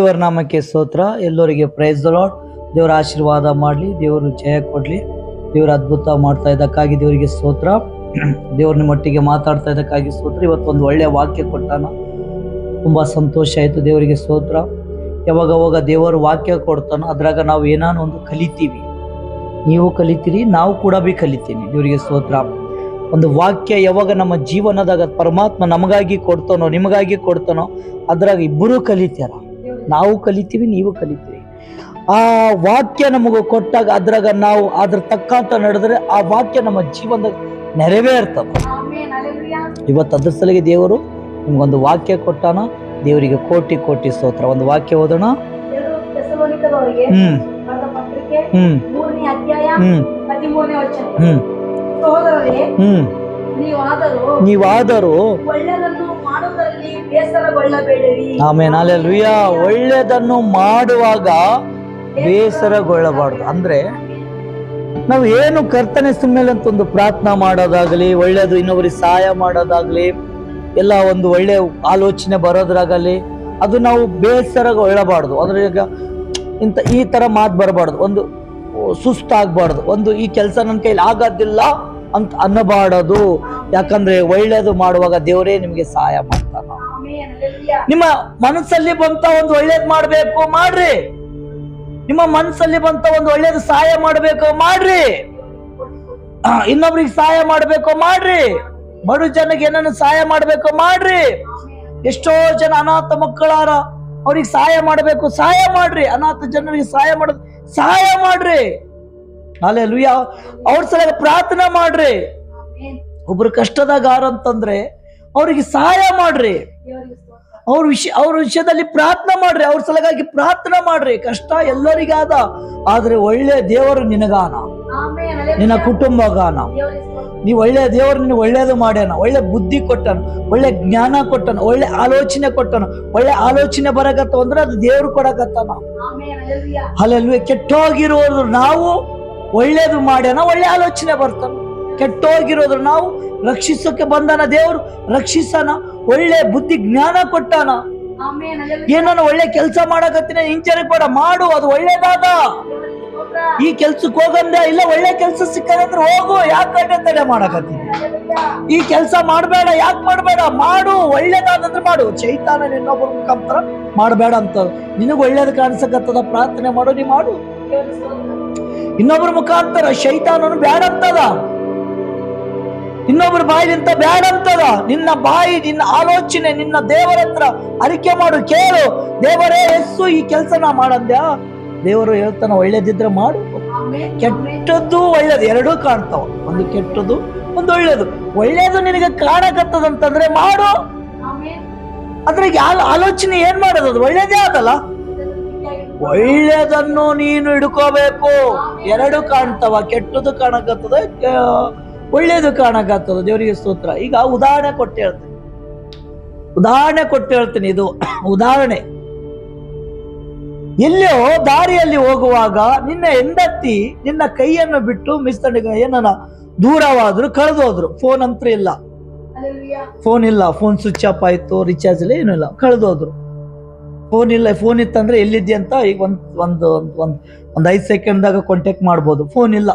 ದೇವರ ನಾಮಕ್ಕೆ ಸ್ತೋತ್ರ. ಎಲ್ಲರಿಗೆ ಪ್ರೈಸ್ ಲಾರ್ಡ್ ದೇವರ ಆಶೀರ್ವಾದ ಮಾಡಲಿ, ದೇವರು ಜಯ ಕೊಡಲಿ. ದೇವರು ಅದ್ಭುತ ಮಾಡ್ತಾ ಇದ್ದಕ್ಕಾಗಿ ದೇವರಿಗೆ ಸ್ತೋತ್ರ. ದೇವ್ರ ಮಟ್ಟಿಗೆ ಮಾತಾಡ್ತಾ ಇದ್ದಕ್ಕಾಗಿ ಸ್ತೋತ್ರ. ಇವತ್ತೊಂದು ಒಳ್ಳೆಯ ವಾಕ್ಯ ಕೊಟ್ಟಾನ. ತುಂಬ ಸಂತೋಷ ಆಯಿತು ದೇವರಿಗೆ ಸ್ತೋತ್ರ. ಯಾವಾಗ ಅವಾಗ ದೇವರು ವಾಕ್ಯ ಕೊಡ್ತಾನೋ ಅದ್ರಾಗ ನಾವು ಏನಾನು ಒಂದು ಕಲಿತೀವಿ. ನೀವು ಕಲಿತೀರಿ, ನಾವು ಕೂಡ ಬಿ ಕಲಿತೀನಿ. ದೇವರಿಗೆ ಸ್ತೋತ್ರ. ಒಂದು ವಾಕ್ಯ ಯಾವಾಗ ನಮ್ಮ ಜೀವನದಾಗ ಪರಮಾತ್ಮ ನಮಗಾಗಿ ಕೊಡ್ತಾನೋ, ನಿಮಗಾಗಿ ಕೊಡ್ತಾನೋ, ಅದ್ರಾಗ ಇಬ್ಬರೂ ಕಲಿತಾರ. ನಾವು ಕಲಿತೀವಿ ನೀವು ಕಲಿತೀವಿ ಆ ವಾಕ್ಯ ನಮಗೆ ಕೊಟ್ಟಾಗ ಅದ್ರಾಗ ನಾವು ಅದ್ರ ತಕ್ಕಂತ ನಡೆದ್ರೆ ಆ ವಾಕ್ಯ ನಮ್ಮ ಜೀವನದಾಗ ನೆರವೇರ್ತದ. ಇವತ್ತು ಅದ್ರ ಸಲಿಗೆ ದೇವರು ನಿಮ್ಗೊಂದು ವಾಕ್ಯ ಕೊಟ್ಟಾನ ದೇವರಿಗೆ ಕೋಟಿ ಕೋಟಿ ಸ್ತೋತ್ರ. ಒಂದು ವಾಕ್ಯ ಓದೋಣ. ಹ್ಮ್. ಹ್ಮ್. ಹ್ಮ್. ಹ್ಮ್. ನೀವಾದರೂ ಆಮೇಲೆ ಅಲ್ಲೆಲ್ಲೂಯ ಒಳ್ಳೆಯದನ್ನು ಮಾಡುವಾಗ ಬೇಸರಗೊಳ್ಳಬಾರ್ದು. ಅಂದ್ರೆ ನಾವು ಏನು ಕರ್ತನೆ ಸುಮ್ಮನೆ ಅಂತ ಒಂದು ಪ್ರಾರ್ಥನಾ ಮಾಡೋದಾಗ್ಲಿ ಒಳ್ಳೆಯದು ಇನ್ನೊಬ್ಬರಿಗೆ ಸಹಾಯ ಮಾಡೋದಾಗ್ಲಿ ಎಲ್ಲ ಒಂದು ಒಳ್ಳೆ ಆಲೋಚನೆ ಬರೋದ್ರಾಗಲಿ ಅದು ನಾವು ಬೇಸರಗೊಳ್ಳಬಾರ್ದು. ಅಂದ್ರೆ ಈಗ ಇಂಥ ಈ ತರ ಮಾತು ಬರಬಾರ್ದು. ಒಂದು ಸುಸ್ತಾಗಬಾರ್ದು. ಒಂದು ಈ ಕೆಲಸ ನನ್ನ ಕೈಲಿ ಆಗೋದಿಲ್ಲ ಅಂತ ಅನ್ನಬಾರದು. ಯಾಕಂದ್ರೆ ಒಳ್ಳೇದು ಮಾಡುವಾಗ ದೇವರೇ ನಿಮಗೆ ಸಹಾಯ ಮಾಡ್ತಾನ. ನಿಮ್ಮ ಮನಸ್ಸಲ್ಲಿ ಬಂತ ಒಂದು ಒಳ್ಳೇದು ಮಾಡ್ಬೇಕು, ಮಾಡ್ರಿ. ನಿಮ್ಮ ಮನಸ್ಸಲ್ಲಿ ಬಂತ ಒಂದು ಒಳ್ಳೇದು ಸಹಾಯ ಮಾಡ್ಬೇಕು, ಮಾಡ್ರಿ. ಇನ್ನೊಬ್ರಿಗೆ ಸಹಾಯ ಮಾಡ್ಬೇಕು, ಮಾಡ್ರಿ. ಬಡ ಜನಕ್ಕೆ ಏನನ್ನು ಸಹಾಯ ಮಾಡ್ಬೇಕು, ಮಾಡ್ರಿ. ಎಷ್ಟೋ ಜನ ಅನಾಥ ಮಕ್ಕಳಾರ, ಅವ್ರಿಗೆ ಸಹಾಯ ಮಾಡ್ಬೇಕು, ಸಹಾಯ ಮಾಡ್ರಿ. ಅನಾಥ ಜನರಿಗೆ ಸಹಾಯ ಮಾಡ ಸಹಾಯ ಮಾಡ್ರಿ. ಅಲ್ಲೇ ಲುಯ್ಯ ಅವ್ರ ಸಲ ಪ್ರಾರ್ಥನೆ ಮಾಡ್ರಿ. ಒಬ್ರು ಕಷ್ಟದಾಗ ಅಂತಂದ್ರೆ ಅವ್ರಿಗೆ ಸಹಾಯ ಮಾಡ್ರಿ. ಅವ್ರ ವಿಷಯ ಅವ್ರ ವಿಷಯದಲ್ಲಿ ಪ್ರಾರ್ಥನೆ ಮಾಡ್ರಿ. ಅವ್ರ ಸಲಗಾಗಿ ಪ್ರಾರ್ಥನೆ ಮಾಡ್ರಿ. ಕಷ್ಟ ಎಲ್ಲರಿಗಾದ ಆದ್ರೆ ಒಳ್ಳೆ ದೇವರು ನಿನಗಾನ. ನಿನ್ನ ಕುಟುಂಬಗಾನ. ನೀ ಒಳ್ಳೆ ದೇವರು ನಿನಗೆ ಒಳ್ಳೇದು ಮಾಡ್ಯಾನ. ಒಳ್ಳೆ ಬುದ್ಧಿ ಕೊಟ್ಟನು. ಒಳ್ಳೆ ಜ್ಞಾನ ಕೊಟ್ಟನು. ಒಳ್ಳೆ ಆಲೋಚನೆ ಕೊಟ್ಟನು. ಒಳ್ಳೆ ಆಲೋಚನೆ ಬರಕತ್ತ ಅಂದ್ರೆ ಅದು ದೇವ್ರು ಕೊಡಕತ್ತಾನ. ಅಲ್ಲಲ್ವೇ ಕೆಟ್ಟೋಗಿರೋದು ನಾವು ಒಳ್ಳೇದು ಮಾಡ್ಯಾನ ಒಳ್ಳೆ ಆಲೋಚನೆ ಬರ್ತಾನ ಕೆಟ್ಟೋಗಿರೋದ್ರ ನಾವು ರಕ್ಷಿಸೋಕೆ ಬಂದಾನ ದೇವರು ರಕ್ಷಿಸನ ಒಳ್ಳೆ ಬುದ್ಧಿ ಜ್ಞಾನ ಕೊಟ್ಟಾನ. ಏನನ್ನ ಒಳ್ಳೆ ಕೆಲಸ ಮಾಡಕತ್ತಿನ ಇಂಚರಿ ಕೂಡ ಮಾಡು ಅದು ಒಳ್ಳೇದಾದ. ಈ ಕೆಲ್ಸಕ್ಕೆ ಹೋಗಂದ ಇಲ್ಲ ಒಳ್ಳೆ ಕೆಲಸ ಸಿಕ್ಕದಂದ್ರೆ ಹೋಗು ಯಾಕೆ ತಡೆ ಮಾಡಕತ್ತೀನಿ ಈ ಕೆಲಸ ಮಾಡಬೇಡ ಯಾಕೆ ಮಾಡಬೇಡ? ಮಾಡು ಒಳ್ಳೇದಾದಂದ್ರೆ ಮಾಡು. ಚೈತಾನ ಇನ್ನೊಬ್ಬರ ಮುಖಾಂತರ ಮಾಡಬೇಡ ಅಂತ. ನಿನಗೆ ಒಳ್ಳೇದು ಕಾಣಿಸಕತ್ತದ ಪ್ರಾರ್ಥನೆ ಮಾಡು ನೀ ಮಾಡು. ಇನ್ನೊಬ್ಬರ ಮುಖಾಂತರ ಶೈತಾನನು ಬ್ಯಾಡಂತದ. ಇನ್ನೊಬ್ಬರ ಬಾಯಿಲಿಂತ ಬ್ಯಾಡಂತದ. ನಿನ್ನ ಬಾಯಿ ನಿನ್ನ ಆಲೋಚನೆ ನಿನ್ನ ದೇವರ ಹತ್ರ ಅರಿಕೆ ಮಾಡು ಕೇಳು. ದೇವರೇ ಎಸ್ಸು ಈ ಕೆಲಸ ನಾ ಮಾಡಂದ್ಯಾ? ದೇವರು ಹೇಳ್ತಾನ ಒಳ್ಳೇದಿದ್ರೆ ಮಾಡು. ಕೆಟ್ಟದ್ದು ಒಳ್ಳೇದು. ಎರಡೂ ಕಾಣ್ತಾವ. ಒಂದು ಕೆಟ್ಟದ್ದು ಒಂದು ಒಳ್ಳೇದು. ಒಳ್ಳೇದು ನಿನಗೆ ಕಾಣಕತ್ತದಂತಂದ್ರೆ ಮಾಡು. ಅದ್ರಾಗ ಯಾವ ಆಲೋಚನೆ ಏನ್ ಮಾಡೋದು? ಅದು ಒಳ್ಳೇದೇ ಆದಲ್ಲ? ಒಳ್ಳೇದನ್ನು ನೀನು ಹಿಡ್ಕೋಬೇಕು. ಎರಡು ಕಾಣ್ತವ ಕೆಟ್ಟದ್ದು ಕಾಣಕತ್ತದೆ ಒಳ್ಳೆಯದು ಒಳ್ಳೇದು ಕಾಣಕತ್ತದ. ದೇವರಿಗೆ ಸ್ತೋತ್ರ. ಈಗ ಉದಾಹರಣೆ ಕೊಟ್ಟು ಹೇಳ್ತೀನಿ. ಉದಾಹರಣೆ ಕೊಟ್ಟು ಹೇಳ್ತೀನಿ ಇದು. ಉದಾಹರಣೆ. ಎಲ್ಲೋ ದಾರಿಯಲ್ಲಿ ಹೋಗುವಾಗ ನಿನ್ನ ಹೆಂಡತಿ ನಿನ್ನ ಕೈಯನ್ನು ಬಿಟ್ಟು ಮಿಸ್ತಂಡಿಗ ಏನನ ದೂರವಾದ್ರು ಕಳೆದೋದ್ರು. ಫೋನ್ ಅಂತ ಇಲ್ಲ. ಫೋನ್ ಇಲ್ಲ. ಫೋನ್ ಸ್ವಿಚ್ ಆಫ್ ಆಯ್ತು ರಿಚಾರ್ಜ್ ಇಲ್ಲ ಏನೂ ಇಲ್ಲ. ಕಳೆದೋದ್ರು. ಫೋನ್ ಇಲ್ಲ ಫೋನ್ ಇತ್ತಂದ್ರೆ ಎಲ್ಲಿದ್ದೆ ಅಂತ ಈಗ ಒಂದ್, ಒಂದು ಒಂದು ಒಂದು ಐದು ಸೆಕೆಂಡ್ದಾಗ ಕಾಂಟ್ಯಾಕ್ಟ್ ಮಾಡ್ಬೋದು. ಫೋನ್ ಇಲ್ಲ.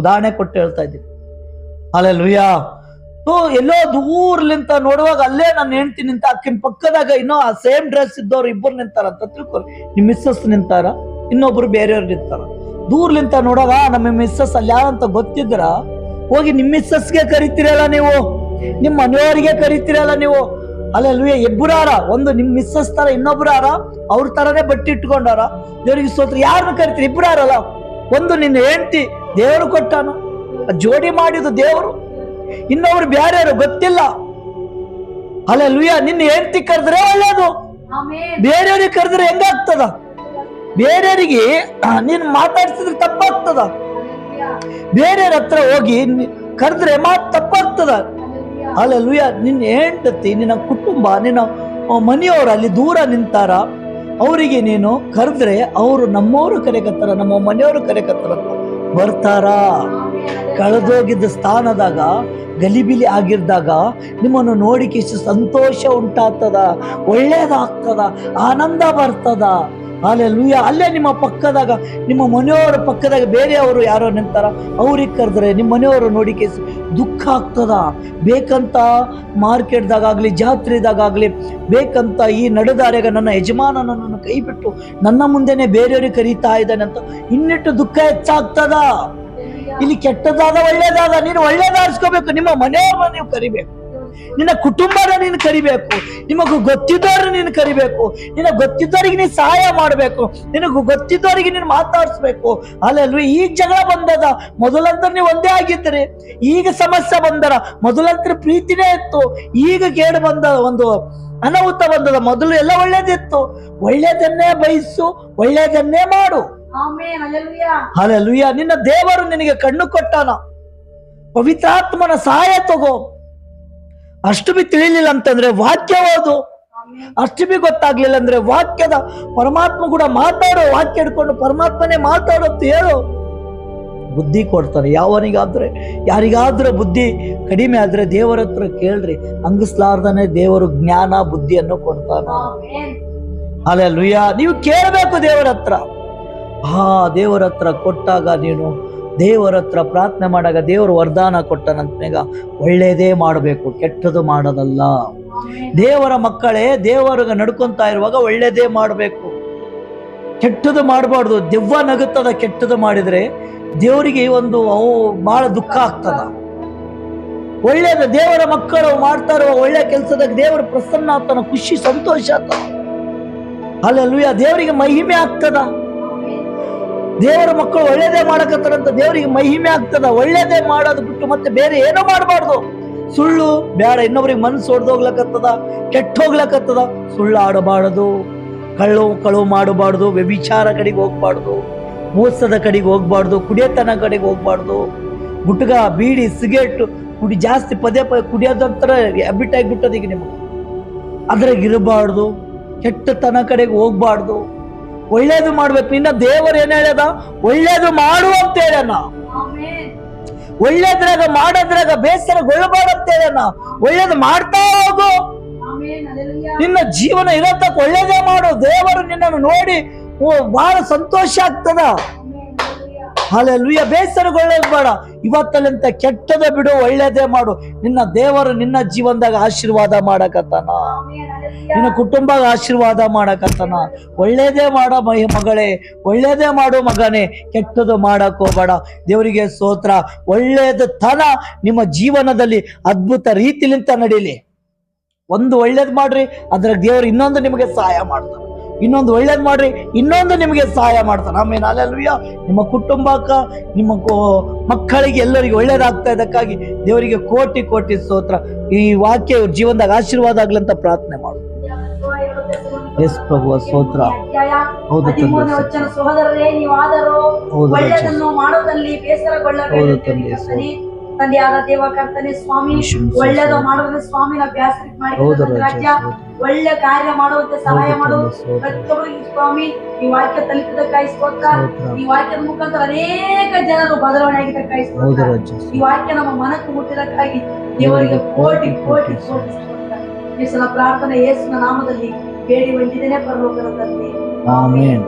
ಉದಾಹರಣೆ ಕೊಟ್ಟು ಹೇಳ್ತಾ ಇದ್ದೀನಿ. ಅಲ್ಲೇ ಲುಯ್ಯಾ ಸೊ ಎಲ್ಲೋ ದೂರ್ಲಿಂತ ನೋಡುವಾಗ ಅಲ್ಲೇ ನಾನು ಹೆಂಡ್ತಿ ನಿಂತ ಅಕ್ಕಿನ ಪಕ್ಕದಾಗ ಇನ್ನೂ ಆ ಸೇಮ್ ಡ್ರೆಸ್ ಇದ್ದವ್ರು ಇಬ್ಬರು ನಿಂತಾರ ಅಂತ ತಿಳ್ಕೊರಿ ನಿಮ್ಮ ಮಿಸ್ಸಸ್ ನಿಂತಾರ? ಇನ್ನೊಬ್ರು ಬೇರೆಯವ್ರು ನಿಂತಾರ? ದೂರ್ಲಿಂತ ನೋಡುವಾಗ ನಮ್ಮ ಮಿಸ್ಸಸ್ ಅಲ್ಲಿ ಯಾರಂತ ಗೊತ್ತಿದ್ರ? ಹೋಗಿ ನಿಮ್ಮ ಮಿಸ್ಸಸ್ಗೆ ಕರಿತೀರಲ್ಲ ನೀವು? ನಿಮ್ಮ ಮನೆಯವರಿಗೆ ಕರಿತೀರಲ್ಲ ನೀವು? ಅಲ್ಲೆಲ್ವೇ ಇಬ್ಬರಾರ ಒಂದು ನಿಮ್ ಮಿಸ್ಸಸ್ ತರ ಇನ್ನೊಬ್ರಾರ ಅವ್ರ ತರನೇ ಬಟ್ಟೆ ಇಟ್ಕೊಂಡಾರ. ದೇವ್ರಿಗೆ ಸೋತ್ರ ಯಾರನ್ನ ಕರಿತೀರಿ? ಇಬ್ಬರಾರಲ್ಲ ಒಂದು ನಿನ್ನ ಹೆಂಡತಿ ದೇವರು ಕೊಟ್ಟಾನ. ಜೋಡಿ ಮಾಡಿದ್ದು ದೇವರು. ಇನ್ನೊಬ್ರು ಬ್ಯಾರ್ಯಾರು ಗೊತ್ತಿಲ್ಲ. ಅಲ್ಲೆಲ್ವಿಯ ನಿನ್ನ ಹೆಂಡತಿ ಕರೆದ್ರೆ ಒಳ್ಳೇದು. ಬೇರೆಯವ್ರಿಗೆ ಕರೆದ್ರೆ ಹೆಂಗಾಗ್ತದ? ಬೇರೆಯವರಿಗೆ ನೀನ್ ಮಾತಾಡ್ಸಿದ್ರೆ ತಪ್ಪಾಗ್ತದ? ಬೇರೆಯವ್ರ ಹತ್ರ ಹೋಗಿ ಕರೆದ್ರೆ ಮಾತು ತಪ್ಪಾಗ್ತದ? ಅಲ್ಲೆಲ್ವಿಯ ನಿನ್ನ ಹೆಂಡತಿ, ನಿನ್ನ ಕುಟುಂಬ, ನಿನ್ನ ಮನೆಯವರು ಅಲ್ಲಿ ದೂರ ನಿಂತಾರ, ಅವರಿಗೆ ನೀನು ಕರೆದ್ರೆ ಅವರು ನಮ್ಮವರು ಕರೆಕತ್ತಾರ ನಮ್ಮ ಮನೆಯವರು ಕರೆಕತ್ತಾರ ಬರ್ತಾರ? ಕಳೆದೋಗಿದ್ದ ಸ್ಥಾನದಾಗ, ಗಲಿಬಿಲಿ ಆಗಿದ್ದಾಗ ನಿಮ್ಮನ್ನು ನೋಡಿಕೆ ಸಂತೋಷ ಉಂಟಾಗ್ತದ, ಒಳ್ಳೇದಾಗ್ತದ, ಆನಂದ ಬರ್ತದ? ಅಲ್ಲೇ ಲೂಯ ಅಲ್ಲೇ ನಿಮ್ಮ ಪಕ್ಕದಾಗ, ನಿಮ್ಮ ಮನೆಯವರ ಪಕ್ಕದಾಗ ಬೇರೆಯವರು ಯಾರೋ ನಿಂತಾರ, ಅವ್ರಿಗೆ ಕರೆದ್ರೆ ನಿಮ್ಮ ಮನೆಯವರು ನೋಡಿಕೆ ದುಃಖ ಆಗ್ತದ? ಬೇಕಂತ ಮಾರ್ಕೆಟ್ದಾಗಲಿ ಜಾತ್ರೆದಾಗಲಿ ಬೇಕಂತ ಈ ನಡೆದಾರ್ಯಾಗ ನನ್ನ ಯಜಮಾನ ನನ್ನನ್ನು ಕೈ ಬಿಟ್ಟು ನನ್ನ ಮುಂದೆನೆ ಬೇರೆಯವ್ರಿಗೆ ಕರೀತಾ ಇದ್ದಾನೆ ಅಂತ ಇನ್ನಿಟ್ಟು ದುಃಖ ಹೆಚ್ಚಾಗ್ತದ? ಇಲ್ಲಿ ಕೆಟ್ಟದಾದ ಒಳ್ಳೇದಾದ, ನೀನು ಒಳ್ಳೇದಾರಿಸ್ಕೋಬೇಕು, ನಿಮ್ಮ ಮನೆಯವ್ರನ್ನ ನೀವು ಕರಿಬೇಕು. ನಿನ್ನ ಕುಟುಂಬನ ನೀನು ಕರಿಬೇಕು. ನಿಮಗೂ ಗೊತ್ತಿದ್ದವ್ರು ನೀನು ಕರಿಬೇಕು. ನಿನ್ನ ಗೊತ್ತಿದ್ದವರಿಗೆ ನೀನು ಸಹಾಯ ಮಾಡಬೇಕು. ನಿನಗೂ ಗೊತ್ತಿದ್ದವರಿಗೆ ನೀನು ಮಾತಾಡಿಸ್ಬೇಕು. ಅಲ್ಲಲ್ವ ಈಗ ಜಗಳ ಬಂದದ. ಮೊದಲಂತರ ನೀವು ಒಂದೇ ಆಗಿದ್ರಿ ಈಗ ಸಮಸ್ಯೆ ಬಂದರ ಮೊದಲಂತರ ಪ್ರೀತಿನೇ ಇತ್ತು. ಈಗ ಕೇಡು ಬಂದ ಒಂದು ಅನಾಹುತ ಬಂದದ. ಮೊದಲು ಎಲ್ಲ ಒಳ್ಳೇದಿತ್ತು. ಒಳ್ಳೇದನ್ನೇ ಬಯಸು ಒಳ್ಳೇದನ್ನೇ ಮಾಡು. ಅಲ್ಲ ಲುಯ್ಯ ನಿನ್ನ ದೇವರು ನಿನಗೆ ಕಣ್ಣು ಕೊಟ್ಟಾನ. ಪವಿತ್ರಾತ್ಮನ ಸಹಾಯ ತಗೋ. ಅಷ್ಟು ತಿಳಿಯಲಿಲ್ಲ ತಿಳಿಲಿಲ್ಲ ಅಂತಂದ್ರೆ ವಾಕ್ಯವಾದು ಅಷ್ಟಮಿ ಗೊತ್ತಾಗ್ಲಿಲ್ಲ ಅಂದ್ರೆ ವಾಕ್ಯದ ಪರಮಾತ್ಮ ಕೂಡ ಮಾತಾಡೋ ವಾಕ್ಯ ಹಿಡ್ಕೊಂಡು ಪರಮಾತ್ಮನೇ ಮಾತಾಡೋದು ಹೇಳು ಬುದ್ಧಿ ಕೊಡ್ತಾರೆ. ಯಾವನಿಗಾದ್ರೆ ಯಾರಿಗಾದ್ರೂ ಬುದ್ಧಿ ಕಡಿಮೆ ಆದ್ರೆ ದೇವರ ಹತ್ರ ಕೇಳ್ರಿ ಹಂಗಿಸ್ಲಾರ್ದನೆ ದೇವರು ಜ್ಞಾನ ಬುದ್ಧಿಯನ್ನು ಕೊಡ್ತಾನ. ಅಲ್ಲ ಲುಯ್ಯ ನೀವು ಕೇಳಬೇಕು ದೇವರ ಹತ್ರ. ಹಾ ದೇವರ ಹತ್ರ ಕೊಟ್ಟಾಗ ನೀನು ದೇವರ ಹತ್ರ ಪ್ರಾರ್ಥನೆ ಮಾಡಾಗ ದೇವರು ವರದಾನ ಕೊಟ್ಟನಂತಮೇಗ ಒಳ್ಳೆಯದೇ ಮಾಡಬೇಕು, ಕೆಟ್ಟದು ಮಾಡೋದಲ್ಲ. ದೇವರ ಮಕ್ಕಳೇ, ದೇವರಿಗೆ ನಡ್ಕೊತಾ ಇರುವಾಗ ಒಳ್ಳೆಯದೇ ಮಾಡಬೇಕು. ಕೆಟ್ಟದು ಮಾಡಬಾರ್ದು. ದೆವ್ವ ನಗುತ್ತದ, ಕೆಟ್ಟದು ಮಾಡಿದರೆ ದೇವರಿಗೆ ಒಂದು ಅವು ಬಹಳ ದುಃಖ ಆಗ್ತದ. ಒಳ್ಳೆಯದ ದೇವರ ಮಕ್ಕಳು ಮಾಡ್ತಾ ಇರುವ ಒಳ್ಳೆ ಕೆಲಸದಾಗ ದೇವರ ಪ್ರಸನ್ನ ಆಗ್ತಾನ, ಖುಷಿ, ಸಂತೋಷ ಆಗ್ತದ ಅಲ್ಲೆಲ್ಲೂಯ ದೇವರಿಗೆ ಮಹಿಮೆ ಆಗ್ತದ. ದೇವರ ಮಕ್ಕಳು ಒಳ್ಳೇದೇ ಮಾಡಕತ್ತಾರಂತ ದೇವರಿಗೆ ಮಹಿಮೆ ಆಗ್ತದ. ಒಳ್ಳೇದೇ ಮಾಡೋದು ಬಿಟ್ಟು ಮತ್ತೆ ಬೇರೆ ಏನೋ ಮಾಡಬಾರ್ದು. ಸುಳ್ಳು ಬೇಡ, ಇನ್ನೊಬ್ರಿಗೆ ಮನಸ್ಸು ಹೊಡೆದೋಗ್ಲಕತ್ತದ ಕೆಟ್ಟ ಹೋಗ್ಲಕತ್ತದ, ಸುಳ್ಳು ಆಡಬಾರದು. ಕಳ್ಳು ಕಳುವು ಮಾಡಬಾರ್ದು, ವ್ಯಭಿಚಾರ ಕಡೆಗೆ ಹೋಗ್ಬಾರ್ದು. ಮೋಸದ ಕಡೆಗೆ ಹೋಗ್ಬಾರ್ದು, ಕುಡಿಯತನ ಕಡೆಗೆ ಹೋಗ್ಬಾರ್ದು. ಗುಟ್ಗ, ಬೀಡಿ, ಸಿಗರೇಟ್ ಕುಡಿ, ಜಾಸ್ತಿ ಪದೇ ಪದೇ ಕುಡಿಯೋದಂತರ ಹ್ಯಾಬಿಟ್ ಆಗಿಬಿಟ್ಟದೀಗ ನಿಮಗೆ. ಅದ್ರಾಗ ಇರಬಾರ್ದು. ಕೆಟ್ಟತನ ಕಡೆಗೆ ಹೋಗ್ಬಾರ್ದು. ಒಳ್ಳೇದು ಮಾಡ್ಬೇಕು. ನಿನ್ನ ದೇವರು ಏನ್ ಹೇಳ್ಯದ? ಒಳ್ಳೇದು ಮಾಡು ಅಂತ ಹೇಳ್ಯಾನ. ಒಳ್ಳೇದ್ರಾಗ ಮಾಡೋದ್ರಾಗ ಬೇಸರಗೊಳ್ಳಬಾರ್ದು ಅಂತ ಹೇಳ್ಯಾನ ಒಳ್ಳೇದು ಮಾಡ್ತಾ ಹೋಗು. ನಿನ್ನ ಜೀವನ ಇರತಕ್ಕ ಒಳ್ಳೇದೇ ಮಾಡು. ದೇವರು ನಿನ್ನನ್ನು ನೋಡಿ ಬಹಳ ಸಂತೋಷ ಆಗ್ತದ. ಅಲ್ಲೆಲ್ಲುಯ್ಯ ಬೇಸರಗೊಳ್ಳೋದು ಬೇಡ. ಇವತ್ತಲ್ಲಿಂತ ಕೆಟ್ಟದ ಬಿಡು ಒಳ್ಳೇದೇ ಮಾಡು. ನಿನ್ನ ದೇವರು ನಿನ್ನ ಜೀವನದಾಗ ಆಶೀರ್ವಾದ ಮಾಡಕತ್ತಾನ. ನಿನ್ನ ಕುಟುಂಬ ಆಶೀರ್ವಾದ ಮಾಡಕತ್ತನ ಒಳ್ಳೇದೇ ಮಾಡೋ ಮೈ ಮಗಳೇ, ಒಳ್ಳೇದೇ ಮಾಡು ಮಗನೇ, ಕೆಟ್ಟದು ಮಾಡಕೋಬೇಡ ದೇವರಿಗೆ ಸ್ತೋತ್ರ. ಒಳ್ಳೇದು ತನ ನಿಮ್ಮ ಜೀವನದಲ್ಲಿ ಅದ್ಭುತ ರೀತಿಲಿಂತ ನಡೀಲಿ. ಒಂದು ಒಳ್ಳೇದು ಮಾಡ್ರಿ ಅದ್ರಾಗ ದೇವರು ಇನ್ನೊಂದು ನಿಮಗೆ ಸಹಾಯ ಮಾಡ್ತಾನೆ. ಇನ್ನೊಂದು ಒಳ್ಳೇದು ಮಾಡ್ರಿ ಇನ್ನೊಂದು ನಿಮಗೆ ಸಹಾಯ ಮಾಡ್ತಾನೆ. ಆಮೇಲೆ ಅಲ್ಲೆಲ್ಲೂಯ್ಯ ನಿಮ್ಮ ಕುಟುಂಬಕ್ಕ ನಿಮ್ಮ ಮಕ್ಕಳಿಗೆ ಎಲ್ಲರಿಗೂ ಒಳ್ಳೇದಾಗ್ತಾ ಇದಕ್ಕಾಗಿ ದೇವರಿಗೆ ಕೋಟಿ ಕೋಟಿ ಸ್ತೋತ್ರ. ಈ ವಾಕ್ಯ ಇವ್ರ ಜೀವನದಾಗ ಆಶೀರ್ವಾದ ಆಗ್ಲಿ ಅಂತ ಪ್ರಾರ್ಥನೆ ಮಾಡು. ಎಸ್ ಪ್ರಭು ಸ್ತೋತ್ರ. ಹೌದು ತಂದೆ, ಸಹೋದರರೇ ನೀವಾದರೂ. ಒಳ್ಳೆಯದನ್ನು ಹೌದು ಬೇಸರಗೊಳ್ಳಬೇಡಿ ತಂದೆ, ತಂದೆಯಾದ ದೇವ ಕರ್ತನೆ ಸ್ವಾಮಿ ಒಳ್ಳೆಯದು. ಮಾಡೋದ್ರೆ ಸ್ವಾಮಿನ ಬ್ಯಾಸರಿ ಮಾಡಿ ರಾಜ್ಯ. ಒಳ್ಳೆ ಕಾರ್ಯ ಮಾಡುವಂತೆ ಸಹಾಯ ಮಾಡು. ಪ್ರತಿಯೊಬ್ಬರು ಸ್ವಾಮಿ ಈ ವಾಕ್ಯ ತಲುಪಿದ ಸ್ತೋತ್ರ. ಈ ವಾಕ್ಯದ ಮುಖಾಂತರ ಅನೇಕ ಜನರು ಬದಲಾವಣೆ ಆಗಿದ್ದ ಸ್ತೋತ್ರ ಈ ವಾಕ್ಯ ನಮ್ಮ ಮನಕ್ಕೆ ಮುಟ್ಟಿದಕ್ಕಾಗಿ ದೇವರಿಗೆ ಕೋಟಿ ಕೋಟಿ ಕೋಟಿ. ಈ ಸಲ ಪ್ರಾರ್ಥನೆ ಯೇಸುವಿನ ನಾಮದಲ್ಲಿ ಬೇಡಿ ಬಂದಿದ್ದೇನೆ ಪರಲೋಕದ ತಂದೆ. ಆಮೇನ್.